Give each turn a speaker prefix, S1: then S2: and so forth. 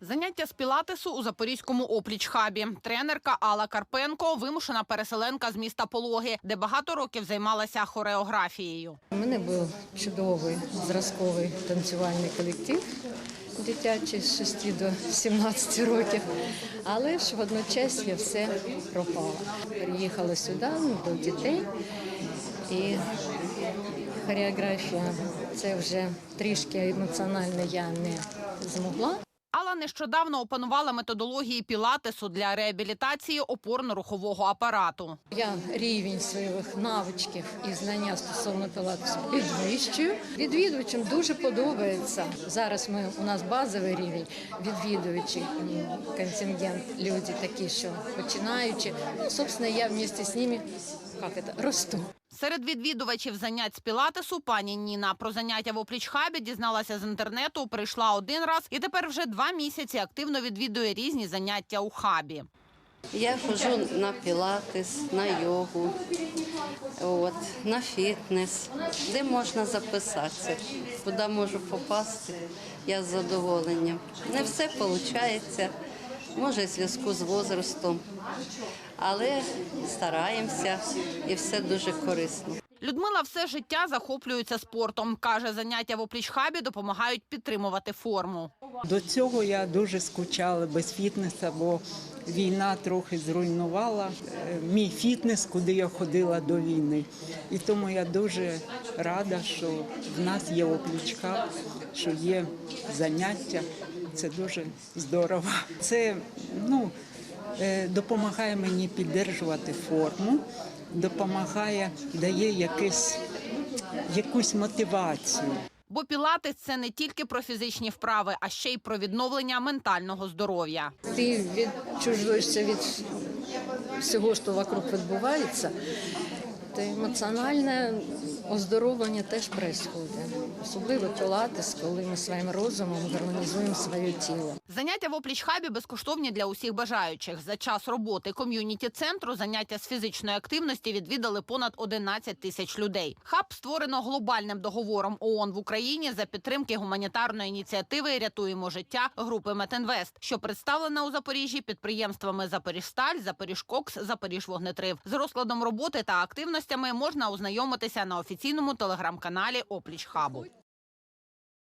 S1: Заняття з пілатесу у Запорізькому опліч-хабі. Тренерка Алла Карпенко вимушена переселенка з міста Пологи, де багато років займалася хореографією.
S2: У мене був чудовий зразковий танцювальний колектив дитячий з 6 до 17 років, але ж водночас я все пропала. Приїхала сюди до дітей і хореографія це вже трішки емоціонально я не змогла.
S1: Нещодавно опанувала методології пілатесу для реабілітації опорно-рухового апарату.
S2: Я рівень своїх навичків і знання стосовно пілатесу підвищую. Відвідувачам дуже подобається. Зараз ми у нас базовий рівень відвідувачі м, контингент. Люди такі, що починаючи. Ну, собственно, я вместе з ними як це, росту.
S1: Серед відвідувачів занять з пілатесу пані Ніна про заняття в опліч-хабі дізналася з інтернету, прийшла один раз і тепер вже два місяці активно відвідує різні заняття у хабі.
S3: Я ходжу на пілатес, на йогу, от, на фітнес, де можна записатися, куди можу попасти, я з задоволенням. Не все виходить, може, в зв'язку з возрастом, але стараємося і все дуже корисно.
S1: Людмила все життя захоплюється спортом. Каже, заняття в опліч-хабі допомагають підтримувати форму.
S4: До цього я дуже скучала без фітнесу, бо війна трохи зруйнувала е, мій фітнес, куди я ходила до війни. І тому я дуже рада, що в нас є оплічка, що є заняття. Це дуже здорово. Це ну, е, допомагає мені підтримувати форму, допомагає, дає якесь, якусь мотивацію.
S1: Бо пілатес це не тільки про фізичні вправи, а ще й про відновлення ментального здоров'я.
S2: Ти відчужуєшся від всього, що вокруг відбувається. Та емоціональне оздоровлення теж відбувається. Особливо пілатес, коли ми своїм розумом гармонізуємо своє тіло.
S1: Заняття в опліч-хабі безкоштовні для усіх бажаючих. За час роботи ком'юніті-центру заняття з фізичної активності відвідали понад 11 тисяч людей. Хаб створено глобальним договором ООН в Україні за підтримки гуманітарної ініціативи Рятуємо життя групи Метинвест, що представлена у Запоріжжі підприємствами Запоріжсталь, Запоріжкокс, Запоріжвогнетрив. З розкладом роботи та активностями можна ознайомитися на офіційному телеграм-каналі Опліч Хабу.